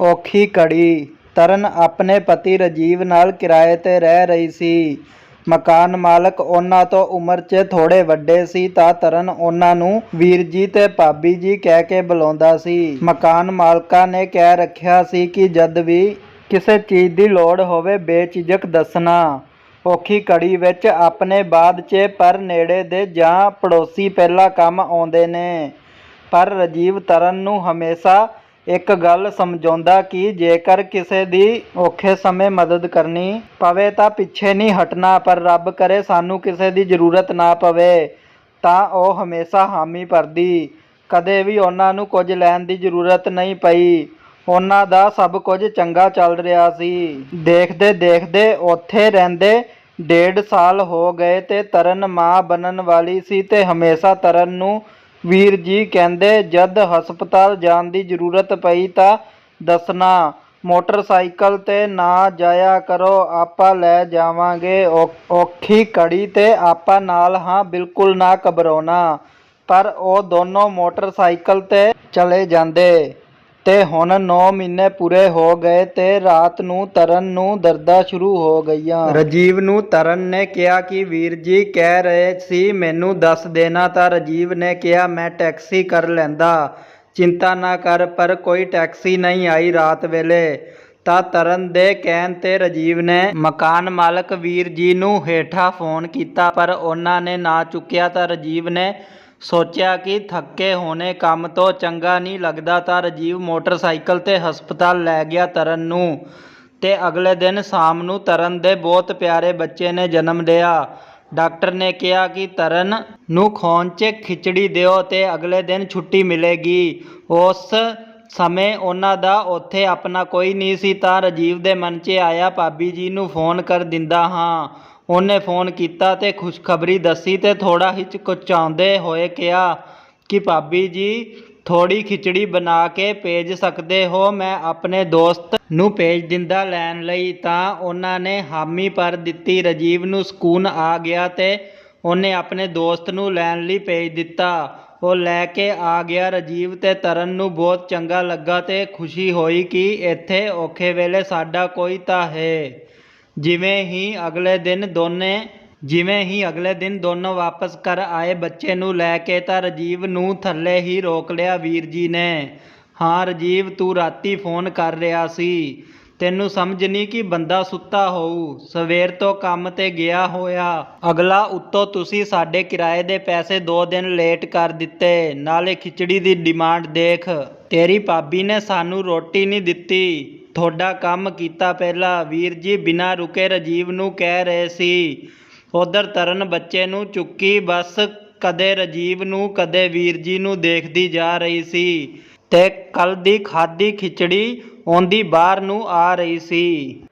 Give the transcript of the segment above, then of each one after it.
ਔਖੀ ਘੜੀ। ਤਰਨ ਆਪਣੇ ਪਤੀ ਰਾਜੀਵ ਨਾਲ ਕਿਰਾਏ ਤੇ ਰਹਿ ਰਹੀ ਸੀ। ਮਕਾਨ ਮਾਲਕ ਉਹਨਾਂ ਤੋਂ ਉਮਰ 'ਚ ਥੋੜ੍ਹੇ ਵੱਡੇ ਸੀ ਤਾਂ ਤਰਨ ਉਹਨਾਂ ਨੂੰ ਵੀਰ ਜੀ ਤੇ ਭਾਬੀ ਜੀ ਕਹਿ ਕੇ ਬੁਲਾਉਂਦਾ ਸੀ। ਮਕਾਨ ਮਾਲਕਾਂ ਨੇ ਕਹਿ ਰੱਖਿਆ ਸੀ ਕਿ ਜਦ ਵੀ ਕਿਸੇ ਚੀਜ਼ ਦੀ ਲੋੜ ਹੋਵੇ ਬੇਝਿਜਕ ਦੱਸਣਾ। ਔਖੀ ਘੜੀ ਵਿੱਚ ਆਪਣੇ ਬਾਅਦ 'ਚ ਪਰ ਨੇੜੇ ਦੇ ਜਾਂ ਪੜੋਸੀ ਪਹਿਲਾਂ ਕੰਮ ਆਉਂਦੇ ਨੇ। ਪਰ ਰਾਜੀਵ ਤਰਨ ਨੂੰ ਹਮੇਸ਼ਾ ਇੱਕ ਗੱਲ ਸਮਝਾਉਂਦਾ ਕਿ ਜੇਕਰ ਕਿਸੇ ਦੀ ਔਖੇ ਸਮੇਂ ਮਦਦ ਕਰਨੀ ਪਵੇ ਤਾਂ ਪਿੱਛੇ ਨਹੀਂ ਹਟਣਾ, ਪਰ ਰੱਬ ਕਰੇ ਸਾਨੂੰ ਕਿਸੇ ਦੀ ਜ਼ਰੂਰਤ ਨਾ ਪਵੇ, ਤਾਂ ਉਹ ਹਮੇਸ਼ਾ ਹਾਮੀ ਭਰਦੀ। ਕਦੇ ਵੀ ਉਹਨਾਂ ਨੂੰ ਕੁਝ ਲੈਣ ਦੀ ਜ਼ਰੂਰਤ ਨਹੀਂ ਪਈ। ਉਹਨਾਂ ਦਾ ਸਭ ਕੁਝ ਚੰਗਾ ਚੱਲ ਰਿਹਾ ਸੀ। ਦੇਖਦੇ ਦੇਖਦੇ ਉੱਥੇ ਰਹਿੰਦੇ ਡੇਢ ਸਾਲ ਹੋ ਗਏ ਤੇ ਤਰਨ ਮਾਂ ਬਣਨ ਵਾਲੀ ਸੀ ਤੇ ਹਮੇਸ਼ਾ ਤਰਨ ਨੂੰ ਵੀਰ ਜੀ ਕਹਿੰਦੇ, ਜਦ ਹਸਪਤਾਲ ਜਾਣ ਦੀ ਜ਼ਰੂਰਤ ਪਈ ਤਾਂ ਦੱਸਣਾ, ਮੋਟਰਸਾਈਕਲ ਤੇ ਨਾ ਜਾਇਆ ਕਰੋ, ਆਪਾਂ ਲੈ ਜਾਵਾਂਗੇ ਔ- ਔਖੀ ਘੜੀ ਤੇ ਆਪਾਂ ਨਾਲ ਹਾਂ, ਬਿਲਕੁਲ ਨਾ ਘਬਰਾਉਣਾ। ਪਰ ਉਹ ਦੋਨੋਂ ਮੋਟਰਸਾਈਕਲ ਤੇ ਚਲੇ ਜਾਂਦੇ। ਤੇ ਹੁਣ 9 ਮਹੀਨੇ ਪੂਰੇ ਹੋ ਗਏ ਤੇ ਰਾਤ ਨੂੰ ਤਰਨ ਨੂੰ ਦਰਦਾਂ ਸ਼ੁਰੂ ਹੋ ਗਈਆਂ। ਰਾਜੀਵ ਨੂੰ ਤਰਨ ਨੇ ਕਿਹਾ ਕਿ ਵੀਰ ਜੀ ਕਹਿ ਰਹੇ ਸੀ, ਮੈਨੂੰ ਦੱਸ ਦੇਣਾ ਤਾਂ ਰਾਜੀਵ ਨੇ ਕਿਹਾ, ਮੈਂ ਟੈਕਸੀ ਕਰ ਲੈਂਦਾ। ਚਿੰਤਾ ਨਾ ਕਰ, ਪਰ ਕੋਈ ਟੈਕਸੀ ਨਹੀਂ ਆਈ ਰਾਤ ਵੇਲੇ। ਤਾਂ ਤਰਨ ਦੇ ਕਹਿਣ ਤੇ ਰਾਜੀਵ ਨੇ ਮਕਾਨ ਮਾਲਕ ਵੀਰ ਜੀ ਨੂੰ ਹੇਠਾਂ ਫੋਨ ਕੀਤਾ, ਪਰ ਉਹਨਾਂ ਨੇ ਨਾ ਚੁੱਕਿਆ ਤਾਂ ਰਾਜੀਵ ਨੇ ਸੋਚਿਆ ਕਿ ਥੱਕੇ ਹੋਣੇ ਕੰਮ ਤੋਂ ਚੰਗਾ ਨਹੀਂ ਲੱਗਦਾ ਤਾਂ ਰਾਜੀਵ ਮੋਟਰਸਾਈਕਲ ਤੇ ਹਸਪਤਾਲ ਲੈ ਗਿਆ ਤਰਨ ਨੂੰ ਤੇ ਅਗਲੇ ਦਿਨ ਸ਼ਾਮ ਨੂੰ ਤਰਨ ਦੇ ਬਹੁਤ ਪਿਆਰੇ ਬੱਚੇ ਨੇ ਜਨਮ ਲਿਆ। ਡਾਕਟਰ ਨੇ ਕਿਹਾ ਕਿ ਤਰਨ ਨੂੰ ਖੂਨ 'ਚ ਖਿਚੜੀ ਦਿਓ ਤੇ ਅਗਲੇ ਦਿਨ ਛੁੱਟੀ ਮਿਲੇਗੀ। ਉਸ ਸਮੇਂ ਉਹਨਾਂ ਦਾ ਉੱਥੇ ਆਪਣਾ ਕੋਈ ਨਹੀਂ ਸੀ ਤਾਂ ਰਾਜੀਵ ਦੇ ਮਨ 'ਚ ਆਇਆ, ਭਾਬੀ ਜੀ ਨੂੰ ਫੋਨ ਕਰ ਦਿੰਦਾ ਹਾਂ। ਉਹਨੇ ਫੋਨ ਕੀਤਾ ਤੇ ਖੁਸ਼ਖਬਰੀ ਦੱਸੀ ਤੇ ਥੋੜਾ ਹਿਚਕਚਾਉਂਦੇ ਹੋਏ ਕਿਹਾ ਕਿ ਭਾਬੀ ਜੀ ਥੋੜੀ ਖਿਚੜੀ ਬਣਾ ਕੇ ਭੇਜ ਸਕਦੇ ਹੋ, ਮੈਂ ਆਪਣੇ ਦੋਸਤ ਨੂੰ ਭੇਜ ਦਿੰਦਾ ਲੈਣ ਲਈ। ਤਾਂ ਉਹਨਾਂ ਨੇ ਹਾਮੀ ਭਰ ਦਿੱਤੀ। ਰਾਜੀਵ ਨੂੰ ਸਕੂਨ ਆ ਗਿਆ ਤੇ ਉਹਨੇ ਆਪਣੇ ਦੋਸਤ ਨੂੰ ਲੈਣ ਲਈ ਭੇਜ ਦਿੱਤਾ। ਉਹ ਲੈ ਕੇ ਆ ਗਿਆ। ਰਾਜੀਵ ਤੇ ਤਰਨ ਨੂੰ ਬਹੁਤ ਚੰਗਾ ਲੱਗਾ ਤੇ ਖੁਸ਼ੀ ਹੋਈ ਕਿ ਇੱਥੇ ਔਖੇ ਵੇਲੇ ਸਾਡਾ ਕੋਈ ਤਾਂ ਹੈ। ਜਿਵੇਂ ਹੀ ਅਗਲੇ ਦਿਨ ਦੋਨੇ, ਜਿਵੇਂ ਹੀ ਅਗਲੇ ਦਿਨ ਦੋਨੋਂ ਵਾਪਸ ਘਰ ਆਏ, ਬੱਚੇ ਨੂੰ ਲੈ ਕੇ ਤਾਂ ਰਾਜੀਵ ਨੂੰ ਥੱਲੇ ਹੀ ਰੋਕ ਲਿਆ, ਵੀਰ ਜੀ ਨੇ। ਹਾਂ ਰਾਜੀਵ, ਤੂੰ ਰਾਤੀ ਫੋਨ ਕਰ ਰਿਹਾ ਸੀ। ਤੈਨੂੰ ਸਮਝ ਨਹੀਂ ਕਿ ਬੰਦਾ ਸੁੱਤਾ ਹੋਊ। ਸਵੇਰ ਤੋਂ ਕੰਮ ਤੇ ਗਿਆ ਹੋਇਆ। ਅਗਲਾ, ਉੱਤੋਂ ਤੁਸੀਂ ਸਾਡੇ ਕਿਰਾਏ ਦੇ ਪੈਸੇ 2 ਦਿਨ ਲੇਟ ਕਰ ਦਿੱਤੇ। ਨਾਲੇ ਖਿਚੜੀ ਦੀ ਡਿਮਾਂਡ ਦੇਖ। ਤੇਰੀ ਭਾਬੀ ਨੇ ਸਾਨੂੰ ਰੋਟੀ ਨਹੀਂ ਦਿੱਤੀ। ਤੁਹਾਡਾ ਕੰਮ ਕੀਤਾ ਪਹਿਲਾਂ। ਵੀਰ ਜੀ, ਬਿਨਾਂ ਰੁਕੇ ਰਾਜੀਵ ਨੂੰ ਕਹਿ ਰਹੇ ਸੀ, ਉਧਰ ਤਰਨ ਬੱਚੇ ਨੂੰ ਚੁੱਕੀ, ਬਸ ਕਦੇ ਰਾਜੀਵ ਨੂੰ, ਕਦੇ ਵੀਰ ਜੀ ਨੂੰ ਦੇਖਦੀ ਜਾ ਰਹੀ ਸੀ ਤੇ ਕੱਲ ਦੀ ਖਾਦੀ ਖਿਚੜੀ ਆਉਂਦੀ ਬਾਹਰ ਨੂੰ ਆ ਰਹੀ ਸੀ।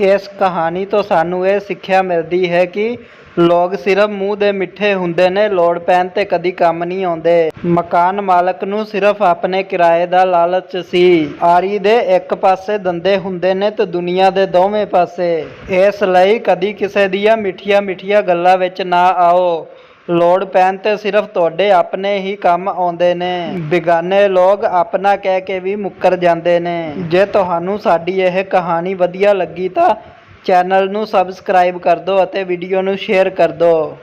ਇਸ ਕਹਾਣੀ ਤੋਂ ਸਾਨੂੰ ਇਹ ਸਿੱਖਿਆ ਮਿਲਦੀ ਹੈ ਕਿ ਲੋਕ ਸਿਰਫ ਮੂੰਹ ਦੇ ਮਿੱਠੇ ਹੁੰਦੇ ਨੇ, ਲੋੜ ਪੈਣ ਤੇ ਕਦੀ ਕੰਮ ਨਹੀਂ ਆਉਂਦੇ। ਮਕਾਨ ਮਾਲਕ ਨੂੰ ਸਿਰਫ ਆਪਣੇ ਕਿਰਾਏ ਦਾ ਲਾਲਚ ਸੀ। ਆਰੀ ਦੇ ਇੱਕ ਪਾਸੇ ਦੰਦੇ ਹੁੰਦੇ ਨੇ ਤੇ ਦੁਨੀਆ ਦੇ ਦੋਵੇਂ ਪਾਸੇ। ਇਸ ਲਈ ਕਦੀ ਕਿਸੇ ਦੀਆਂ ਮਿੱਠੀਆਂ ਮਿੱਠੀਆਂ ਗੱਲਾਂ ਵਿੱਚ ਨਾ ਆਓ। ਲੋੜ ਪੈਣ ਤੇ ਸਿਰਫ ਤੁਹਾਡੇ ਆਪਣੇ ਹੀ ਕੰਮ ਆਉਂਦੇ ਨੇ। ਬਿਗਾਨੇ ਲੋਕ ਆਪਣਾ ਕਹਿ ਕੇ ਵੀ ਮੁੱਕਰ ਜਾਂਦੇ ਨੇ। ਜੇ ਤੁਹਾਨੂੰ ਸਾਡੀ ਇਹ ਕਹਾਣੀ ਵਧੀਆ ਲੱਗੀ ਤਾਂ ਚੈਨਲ ਨੂੰ ਸਬਸਕ੍ਰਾਈਬ ਕਰ ਦਿਓ ਅਤੇ ਵੀਡੀਓ ਨੂੰ ਸ਼ੇਅਰ ਕਰ ਦਿਓ।